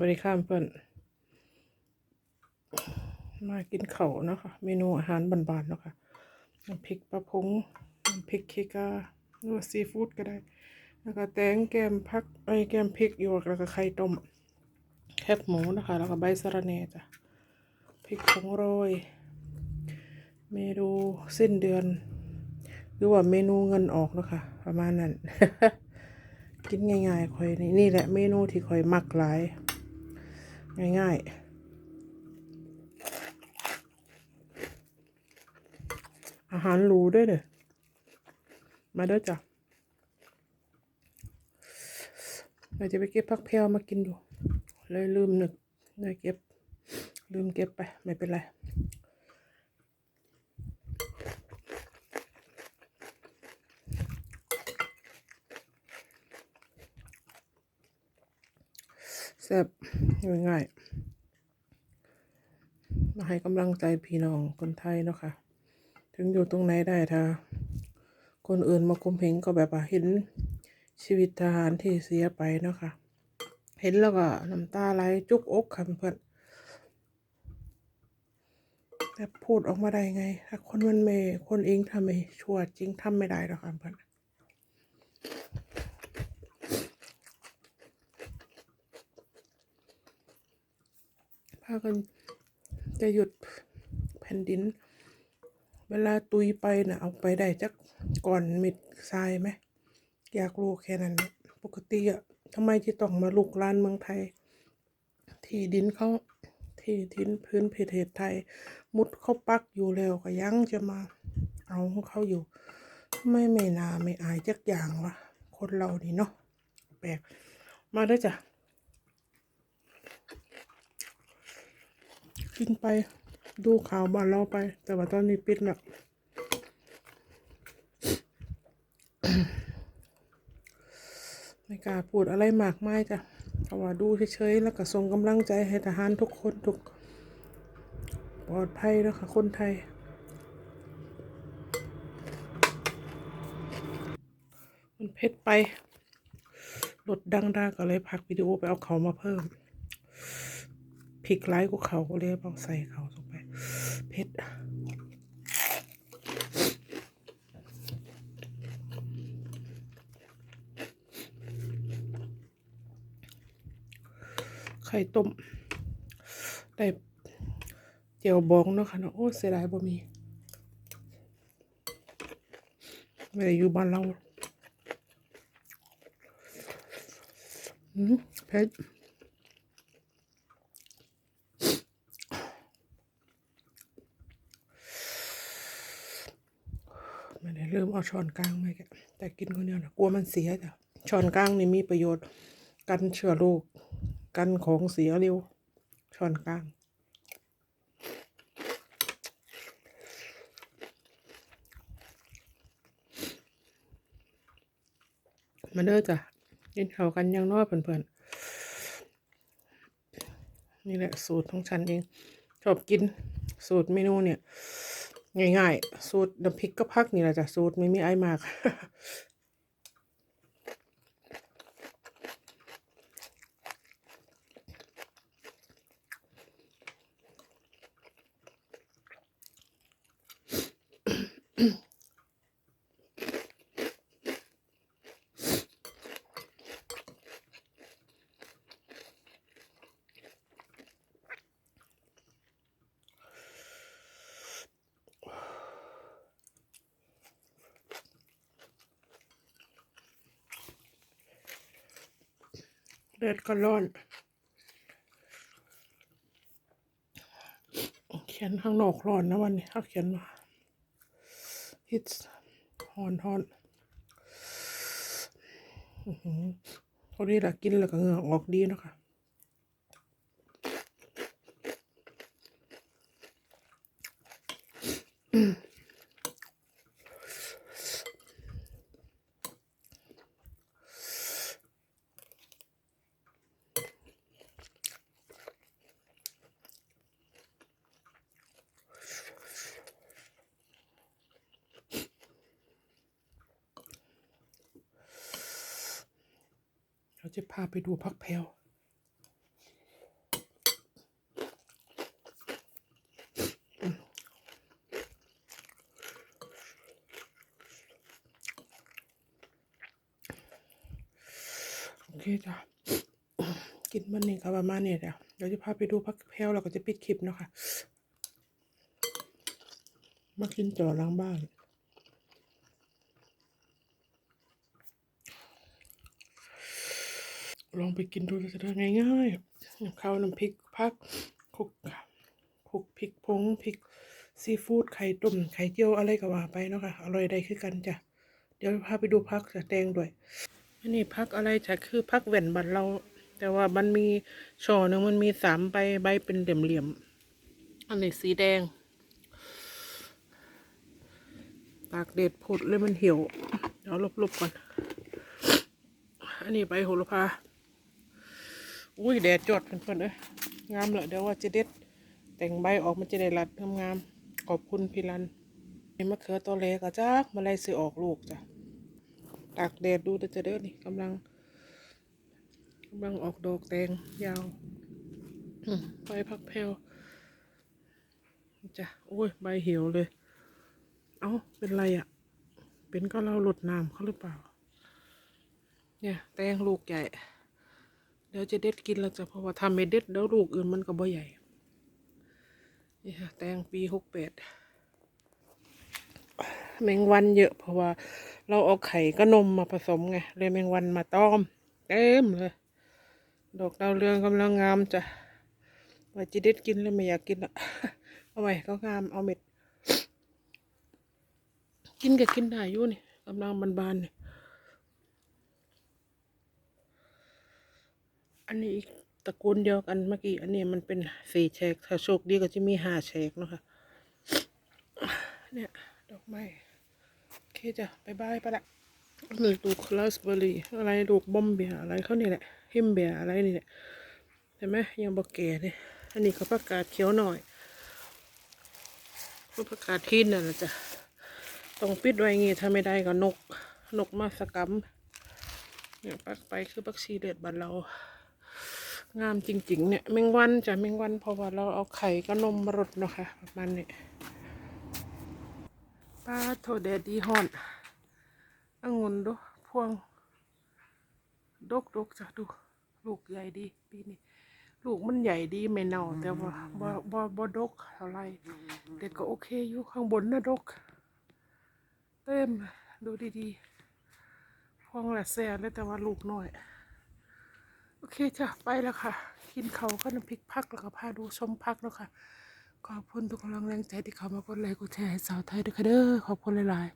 วัสดีค่ะเพื่อนมากินเข่านะคะ เมนูอาหารบานๆเนาะค่ะน้ำพริกปลาพงน้ำพริกเคกาหรือว่าซีฟู้ดก็ได้ แล้วก็แตงแกมพักไอแกมพริกหยวกแล้วก็ไข่ต้มแคบหมูนะคะ แล้วก็ใบสะระแหน่จ้ะพริกผงโรย เมนูสิ้นเดือน หรือว่าเมนูเงินออกนะคะ ประมาณนั้น กินง่ายๆคอยนี่นี่แหละเมนูที่คอยมักหลาย ง่ายๆ อาหารรูด้วยเด้อมาเด้อจ้ะเราจะไปเก็บผักเพรวมากินดู เลยลืมนึกเลยเก็บ ลืมเก็บไป ไม่เป็นไร แซ่บง่ายๆมาให้กำลังใจพี่น้องคนไทยเนาะค่ะ ถึงอยู่ตรงไหนได้ถ้าคนอื่นมาคุมเหงก็แบบว่าเห็นชีวิตทหารที่เสียไปเนาะค่ะ เห็นแล้วก็น้ำตาไหลจุกอกค่ะเพื่อนแต่พูดออกมาได้ไง ถ้าคนมันไม่คนเองทำไม่ชั่วจริงทำไม่ได้หรอกค่ะเพื่อน พากันจะหยุดแผ่นดิน เวลาตุยไปนะเอาไปได้จักก่อนมิดทรายไหม อยากรู้แค่นั้น ปกติอะทำไมที่ต้องมาลุกลานเมืองไทย ที่ดินเขาที่ดินพื้นประเทศไทย มุดเขาปักอยู่แล้วก็ยังจะมาเอาของเขาอยู่ทำไมไม่นาไม่อายจักอย่างวะคนเรานี่เนาะแปลกมาเด้จ้ะ กินไปดูข่าวบ้านเราไป แต่ว่าตอนนี้ปิดแล้วไม่กล้าพูดอะไรมากมายจ้ะเพราะว่าดูเฉยๆแล้วก็ส่งกำลังใจให้ทหารทุกคนทุกปลอดภัยแล้วค่ะคนไทย มันเผ็ดไปรถดังดาก็เลยพักวิดีโอไปเอาเขามาเพิ่ม พริกไร้กูเขาก็เลยต้องใส่เขาลงไปเผ็ดไข่ต้มได้เจียวบองเนาะค่ะเนาะโอ้เสียดายบ่มีไม่ได้อยู่บ้านเราอืมเผ็ด ไม่ได้ลืมเอาช้อนกลางมาแกแต่กินคนเดียวนะกลัวมันเสียจ้ะช้อนกลางนี่มีประโยชน์ กันเชื้อโรคกันของเสียเร็วช้อนกลางมาเด้อจ้ะกินข้าวกันยังน้อยเพื่อนๆนี่แหละสูตรของฉันเองชอบกินสูตรเมนูเนี่ย ง่ายๆ สูตรน้ำพริกก็พักนี่แหละจ้ะสูตรไม่มีไอ้มาก เลือดก็ร้อน เขียนข้างนอกร้อนนะวันนี้เขาเขียนว่า it's ฮอนฮอนทอหือพอดีละกินแล้วก็เหงื่อออกดีนะคะเร จะพาไปดูพักแพลวโอเคจ้ะกินมันนี่ก็ประมาณนี้จ้ะเดี๋ยวจะพาไปดูพักแพลวเราก็จะปิดคลิปเนาะคะ่ะมากินจอดล้างบ้าน ลองไปกินดูจะได้ง่ายๆข้าวน้ำพริกพักคลุกคลุกพริกผงพริกซีฟู้ดไข่ต้มไข่เจียวอะไรก็ว่าไปเนาะค่ะอร่อยได้คือกันจ้ะเดี๋ยวพาไปดูพักจะแตงด้วย อันนี้พักอะไรจะคือพักแหวนบันเรา แต่ว่ามันมีช่อหนึ่งมันมีสามใบใบเป็นเหลี่ยมๆอันนี้สีแดงตากแดดผดเลยมันเหี่ยว เดี๋ยวลบๆก่อน อันนี้ใบโหระพา อุ้ยแดดจอดเพื่อนๆเอ้ยงามเลยเดี๋ยวว่าจะเด็ด แต่งใบออกมันจะได้รัดงามๆขอบคุณพี่รันนี่มะเขือตัวเล็กอะจ้ามาไล่ซื้อออกลูกจ้ะตากแดดดูแต่จะเด้อนี่กำลังกำลังออกดอกแตงยาวใบพักแพลวจ้ะโอ้ยใบเหี่ยวเลย เอ้าเป็นไรอะเป็นก็เราหลดน้ำเขาหรือเปล่า เนี่ย แตงลูกใหญ่ เดี๋ยวจะเด็ดกินแล้วจ้ะเพราะว่าทำไม่เด็ดแล้วลูกอื่นมันก็บ่ใหญ่นี่ค่ะแตงปีหกแปดแมงวันเยอะ เพราะว่า เราเอาไข่ก็นมมาผสมไงเลยแมงวันมาต้อม เต็มเลย ดอกดาวเรืองกำลังงามจ้ะว่าจะเด็ดกินแล้วไม่อยากกินละเอาไว้ก็งามเอาเม็ด กินก็กินได้อยู่นี่กำลังบานๆนี่ อันนี้อีกตระกูลเดียวกันเมื่อกี้ อันนี้มันเป็นสี่แฉกถ้าโชคดีก็จะมีห้าแฉกเนาะค่ะ เนี่ย ดอกไม้โอเคจ้ะบายบายไปละหนึ่งดูคลาสเบอร์รี่อะไรดูกบอมเบียอะไรเขานี่แหละฮิมเบียอะไรนี่แหละเห็นไหมยังบอกแก่เลยอันนี้เขาประกาศเขียวหน่อยเขาประกาศที่นั่นนะจ๊ะต้องปิดไว้งี้ถ้าไม่ได้ก็นก นกมาสกรรมเนี่ยปักไปคือปักชีเด็ดบันเรา งามจริง ๆ เนี่ยแมงวันจ้ะแมงวันเพราะว่าเราเอาไข่ก็นมมารดเนาะค่ะประมาณนี้ป้าโทแดดดีฮอนองุ่นดูพวง ดกดกจ้ะดู ลูกใหญ่ดีปีนี้ลูกมันใหญ่ดีไม่เน่าแต่ว่าบ่บ่บ่ดกเท่าไรเด็ดก็โอเคอยู่ข้างบนนะดก เต็มดูดีๆพวงแหละแซ่เลยแต่ว่าลูกน้อย โอเคจ้ะไปแล้วค่ะ กินเขาก็น้ำพริกพักแล้วก็พาดูชมพักแล้วค่ะขอบคุณทุกกำลังแรงใจที่เขามากดไลค์กดแชร์ให้สาวไทยด้วยค่ะเด้อขอบคุณหลาย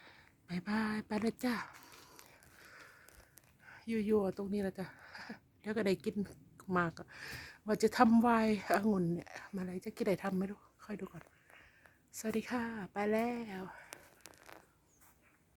ๆบายบายไปแล้วจ้าอยู่ๆตรงนี้แล้วจ้ะเดี๋ยวก็ได้กินมากว่าจะทำวน์องุ่นเนี่ยมาอะไรจะกินได้ทำไม่รู้ค่อยดูก่อน สวัสดีค่ะ ไปแล้ว